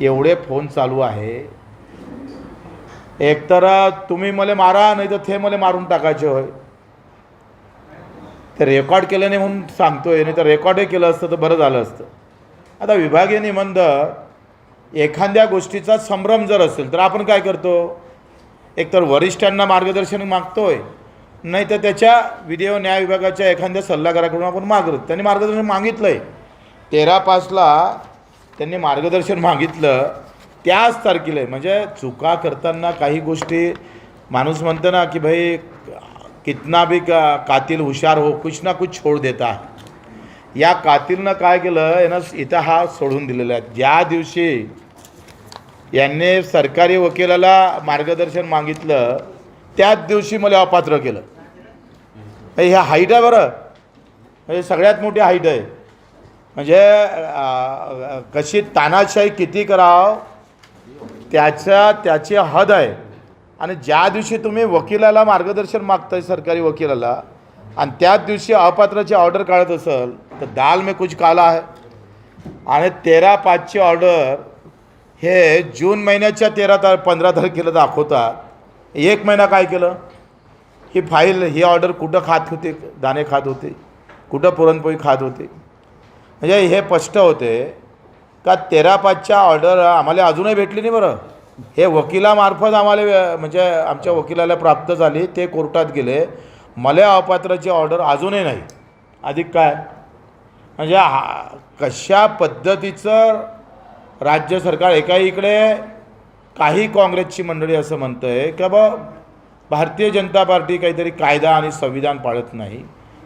एवढे फोन चालू आहे. एकतर तुम्ही मला मारा नाही तर ते मला मारून टाकायचे होय. ते रेकॉर्ड केलं नाही म्हणून सांगतोय नाही तर रेकॉर्डही केलं असतं तर बरं झालं असतं. आता विभागीय निबंध एखाद्या गोष्टीचा संभ्रम जर असेल तर आपण काय करतो? एकतर वरिष्ठांना मार्गदर्शन मागतोय नाही तर त्याच्या विधी व न्याय विभागाच्या एखाद्या सल्लागाराकडून आपण मागतो त्यांनी मार्गदर्शन मागितलं आहे तेरा पाचला त्यांनी मार्गदर्शन मागितलं त्याच तारखेला आहे. म्हणजे चुका करताना काही गोष्टी माणूस म्हणतो ना की भाई कितना भी का कातील हुशार हो कुछ ना कुछ छोड देता है. या कातीलनं काय केलं यानं इथं हा सोडून दिलेला आहे. ज्या दिवशी यांनी सरकारी वकिलाला मार्गदर्शन मागितलं त्याच दिवशी मला अपात्र केलं. हे हाईट आहे बरं. हे सगळ्यात मोठी हाईट आहे. म्हणजे कशी तानाशाही किती कराव त्याच्या त्याची हद आहे. आणि ज्या दिवशी तुम्ही वकिलाला मार्गदर्शन मागताय सरकारी वकिलाला आणि त्याच दिवशी अपात्राची ऑर्डर काढत असेल तर दाल में कुछ काला आहे आणि तेरा पाचची ऑर्डर हे जून महिन्याच्या तेरा तार पंधरा तारखेला दाखवतात. एक महिना काय केलं? ही फाईल ही ऑर्डर कुठं खात होते? दाणे खात होते. कुठं पुरणपोळी खात होते? म्हणजे हे स्पष्ट होते का तेरा पाचच्या ऑर्डर आम्हाला अजूनही भेटली नाही बरं. हे वकिलामार्फत आम्हाला म्हणजे आमच्या वकिलाला प्राप्त झाली ते कोर्टात गेले. मला अपात्राची ऑर्डर अजूनही नाही. अधिक काय? म्हणजे हा कशा पद्धतीचं राज्य सरकार एका इकडे काही काँग्रेसची मंडळी असं म्हणतं आहे का बा भारतीय जनता पार्टी काहीतरी कायदा आणि संविधान पाळत नाही.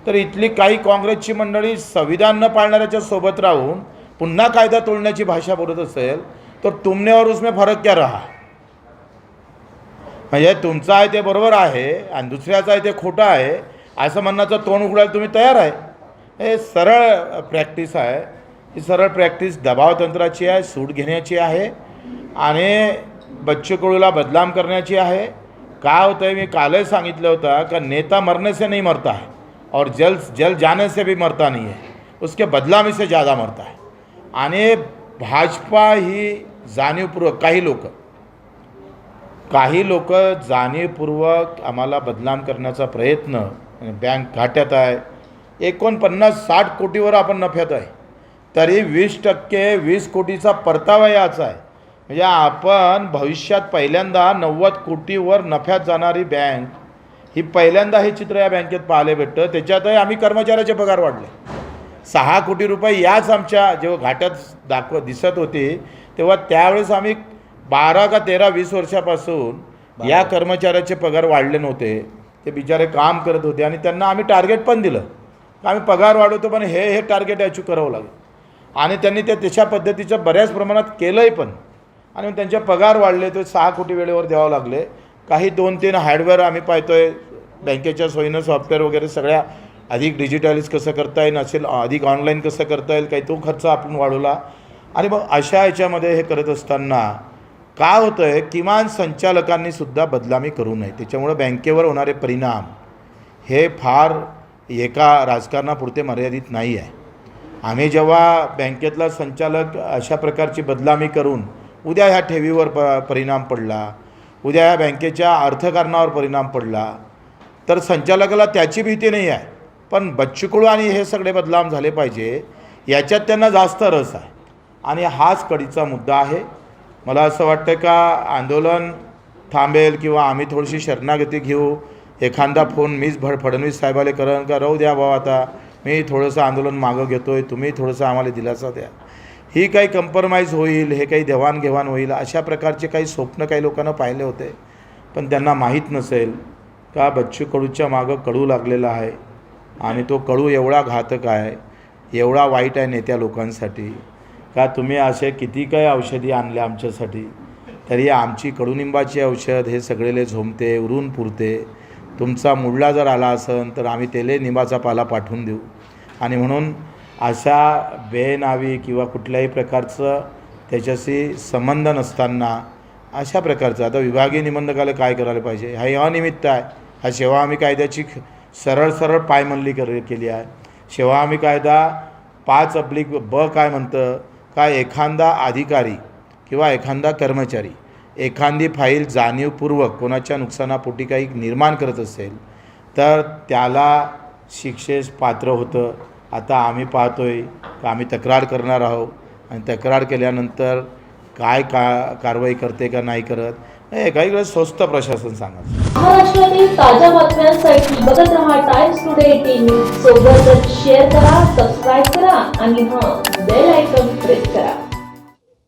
तर इथली काही काँग्रेसची मंडळी संविधान न पाळणाऱ्याच्या सोबत राहून पुन्हा कायदा तोडण्याची भाषा बोलत असेल तर तुमने और उसमे फरक क्या रहा? म्हणजे तुमचं आहे ते बरोबर आहे आणि दुसऱ्याचं आहे ते खोटं आहे असं म्हणण्याचं तोंड उघडायला तुम्ही तयार आहे? हे सरळ प्रॅक्टिस आहे. ही सरळ प्रॅक्टिस दबाव तंत्राची आहे सूट घेण्याची आहे आणि बच्चू बदलाम बदनाम करण्याची आहे. काय होतं आहे मी कालच सांगितलं होतं का नेता मरने से नहीं मरता आहे. और जल जल जाने से भी मरता नहीं है। उसके बदलामी से ज़्यादा मरता है। आणि भाजपा ही जाणीवपूर्वक काही लोक काही लोक जाणीवपूर्वक आम्हाला बदनाम करण्याचा प्रयत्न बँक घाट्यात आहे। एकोणपन्नास साठ कोटीवर आपण नफ्यात आहे। तरी वीस टक्के वीस कोटीचा परतावा याचा आहे। म्हणजे आपण भविष्यात पहिल्यांदा नव्वद कोटीवर नफ्यात जाणारी बँक ही पहिल्यांदा हे चित्र या बँकेत पाहायला भेटतं. त्याच्यातही आम्ही कर्मचाऱ्याचे पगार वाढले. सहा कोटी रुपये याच आमच्या जेव्हा घाट्यात दाखव दिसत होते तेव्हा त्यावेळेस आम्ही बारा का तेरा वीस वर्षापासून या कर्मचाऱ्याचे पगार वाढले नव्हते. ते बिचारे काम करत होते आणि त्यांना आम्ही टार्गेट पण दिलं. आम्ही पगार वाढवतो पण हे हे टार्गेट अचीव करावं लागेल. आणि त्यांनी ते तशा पद्धतीचं बऱ्याच प्रमाणात केलंही पण. आणि त्यांचे पगार वाढले ते सहा कोटी वेळेवर द्यावं लागले. काही दोन तीन हार्डवेअर आम्ही पाहतो आहे बँकेच्या सोयीनं सॉफ्टवेअर वगैरे सगळ्या अधिक डिजिटलाइज कसं करता येईल असेल अधिक ऑनलाईन कसं करता येईल काही तो खर्च आपण वाढवला. आणि मग अशा याच्यामध्ये हे करत असताना काय होतं आहे किमान संचालकांनी सुद्धा बदलामी करू नये. त्याच्यामुळं बँकेवर होणारे परिणाम हे फार एका राजकारणापुरते मर्यादित नाही आहे. आम्ही जेव्हा बँकेतला संचालक अशा प्रकारची बदलामी करून उद्या ह्या ठेवीवर प परिणाम पडला उद्या या बँकेच्या अर्थकारणावर परिणाम पडला तर संचालकाला त्याची भीती नाही आहे. पण बच्चूकडू आणि हे सगळे बदलाम झाले पाहिजे याच्यात त्यांना जास्त रस आहे. आणि हाच कडीचा मुद्दा आहे. मला असं वाटतं का आंदोलन थांबेल किंवा आम्ही थोडीशी शरणागती घेऊ? एखादा फोन मीच भड फडणवीस साहेबाला करण का? राहू द्या भाऊ आता. मी थोडंसं आंदोलन मागं घेतो आहे तुम्ही थोडंसं आम्हाला दिलासा द्या. ही काही कंप्रोमाइज होईल हे काही देवाणघेवाण होईल अशा प्रकारचे काही स्वप्न काही लोकांना पाहिले होते. पण त्यांना माहीत नसेल का बच्चू कडूच्या मागं कडू लागलेला आहे आणि तो कडू एवढा घातक आहे एवढा वाईट आहे नेत्या लोकांसाठी. का तुम्ही असे किती काही औषधी आणल्या आमच्यासाठी? तरी आमची कडुनिंबाची औषध हे सगळेले झोमते उरून पुरते. तुमचा मुडला जर आला असेल तर आम्ही तेले निंबाचा पाला पाठवून देऊ. आणि म्हणून अशा बेनावी किंवा कुठल्याही प्रकारचं त्याच्याशी संबंध नसताना अशा प्रकारचं. आता विभागीय निबंधकाला काय करायला पाहिजे? हा हे अनिमित्त आहे. हा सेवा आम्ही कायद्याची सरळ सरळ पायमल्ली कर केली आहे. सेवा आम्ही कायदा पाच अब्लिक ब काय म्हणतं? का एखादा अधिकारी किंवा एखादा कर्मचारी एखादी फाईल जाणीवपूर्वक कोणाच्या नुकसानापोटी काही निर्माण करत असेल तर त्याला शिक्षेस पात्र होतं. आता आम्ही पाहतो आहे का आम्ही तक्रार करणार आहोत. आणि तक्रार केल्यानंतर काय का कारवाई करते का नाही करत हे काही वेळेस स्वस्त प्रशासन सांगत. महाराष्ट्रातील ताज्या बातम्यांसाठी बघत राहा टाइम्स टुडे टीव्ही सोबतच शेअर करा सबस्क्राईब करा आणि हां बेल आयकॉन प्रेस करा.